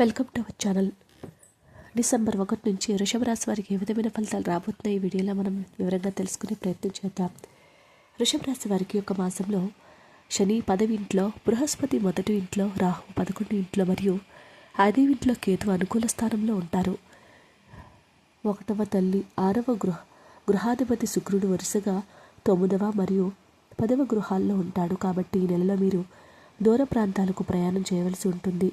Welcome to our channel. December ఒకటి నుంచి వృషభరాశి వారికి ఏ విధమైన ఫలితాలు రాబోతున్నాయి ఈ వీడియోలో మనం వివరంగా తెలుసుకునే ప్రయత్నం చేద్దాం. వృషభరాశి వారికి ఒక మాసంలో శని పదవి ఇంట్లో బృహస్పతి మొదటి ఇంట్లో రాహు పదకొండు ఇంట్లో మరియు ఐదవ ఇంట్లో కేతు అనుకూల స్థానంలో ఉంటారు. ఒకటవ తల్లి ఆరవ గృహ గృహాధిపతి శుక్రుడు వరుసగా తొమ్మిదవ మరియు పదవ గృహాల్లో ఉంటాడు. కాబట్టి ఈ నెలలో మీరు దూర ప్రాంతాలకు ప్రయాణం చేయవలసి ఉంటుంది.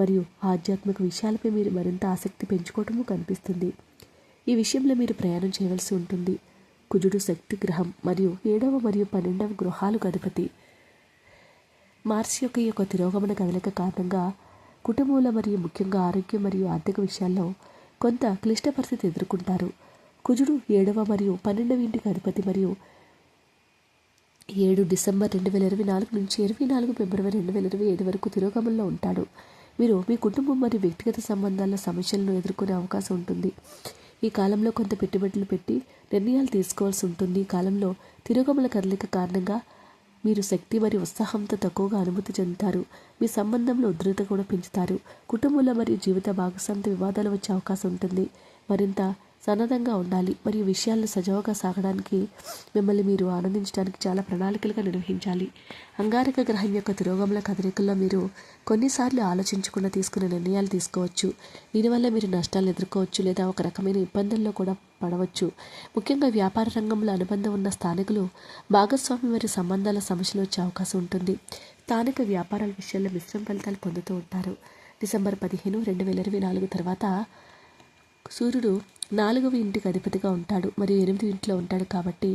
మరియు ఆధ్యాత్మిక విషయాలపై మీరు మరింత ఆసక్తి పెంచుకోవటము కనిపిస్తుంది. ఈ విషయంలో మీరు ప్రయాణం చేయవలసి ఉంటుంది. కుజుడు శక్తి గ్రహం మరియు ఏడవ మరియు పన్నెండవ గృహాలు అధిపతి మార్స్ యొక్క ఈ యొక్క తిరోగమన కదలిక కారణంగా కుటుంబంలో మరియు ముఖ్యంగా ఆరోగ్యం మరియు ఆర్థిక విషయాల్లో కొంత క్లిష్ట పరిస్థితి ఎదుర్కొంటారు. కుజుడు ఏడవ మరియు పన్నెండవ ఇంటికి అధిపతి మరియు ఏడు డిసెంబర్ రెండు వేల ఇరవై నాలుగు నుంచి ఇరవై నాలుగు ఫిబ్రవరి రెండు వేల ఇరవై ఐదు వరకు తిరోగమనంలో ఉంటాడు. మీరు మీ కుటుంబం మరియు వ్యక్తిగత సంబంధాల సమస్యలను ఎదుర్కొనే అవకాశం ఉంటుంది. ఈ కాలంలో కొంత పెట్టుబడులు పెట్టి నిర్ణయాలు తీసుకోవాల్సి ఉంటుంది. ఈ కాలంలో తిరుగుమల కదలిక కారణంగా మీరు శక్తి మరియు ఉత్సాహంతో తక్కువగా అనుభూతి చెందుతారు. మీ సంబంధంలో ఉధృత కూడా పెంచుతారు. కుటుంబంలో మరియు జీవిత భాగస్వామితో వివాదాలు వచ్చే అవకాశం ఉంటుంది. మరింత సన్నద్ధంగా ఉండాలి. మరియు విషయాలను సజావుగా సాగడానికి మిమ్మల్ని మీరు ఆనందించడానికి చాలా ప్రణాళికలుగా నిర్వహించాలి. అంగారక గ్రహం యొక్క తిరోగమన కదలికల్లో మీరు కొన్నిసార్లు ఆలోచించకుండా తీసుకునే నిర్ణయాలు తీసుకోవచ్చు. దీనివల్ల మీరు నష్టాలు ఎదుర్కోవచ్చు లేదా ఒక రకమైన ఇబ్బందుల్లో కూడా పడవచ్చు. ముఖ్యంగా వ్యాపార రంగంలో అనుబంధం ఉన్న స్థానికులు భాగస్వామి మరియు సంబంధాల సమస్యలు వచ్చే అవకాశం ఉంటుంది. స్థానిక వ్యాపారాల విషయాల్లో మిశ్రమ ఫలితాలు పొందుతూ ఉంటారు. డిసెంబర్ పదిహేను రెండు వేల ఇరవై నాలుగు తర్వాత సూర్యుడు నాలుగవ ఇంటికి అధిపతిగా ఉంటాడు మరియు ఎనిమిది ఇంట్లో ఉంటాడు కాబట్టి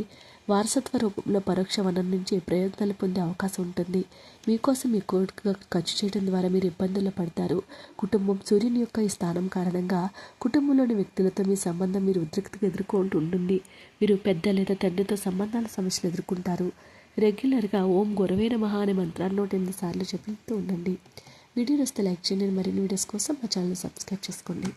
వారసత్వ రూపంలో పరోక్ష వనం నుంచి ప్రయోజనాలు పొందే అవకాశం ఉంటుంది. మీకోసం మీ కోరికగా ఖర్చు చేయడం ద్వారా మీరు ఇబ్బందుల్లో పడతారు. కుటుంబం సూర్యుని యొక్క ఈ స్థానం కారణంగా కుటుంబంలోని వ్యక్తులతో మీ సంబంధం మీరు ఉద్రిక్తగా ఎదుర్కొంటూ ఉంటుంది మీరు పెద్ద లేదా తండ్రితో సంబంధాల సమస్యలు ఎదుర్కొంటారు. రెగ్యులర్గా ఓం గొరవేన మహా అనే మంత్రాన్ని నూట ఎనిమిది సార్లు చెప్తూ ఉండండి. వీడియో వస్తే లైక్ చేయండి. మరిన్ని వీడియోస్ కోసం మా ఛానల్ సబ్స్క్రైబ్ చేసుకోండి.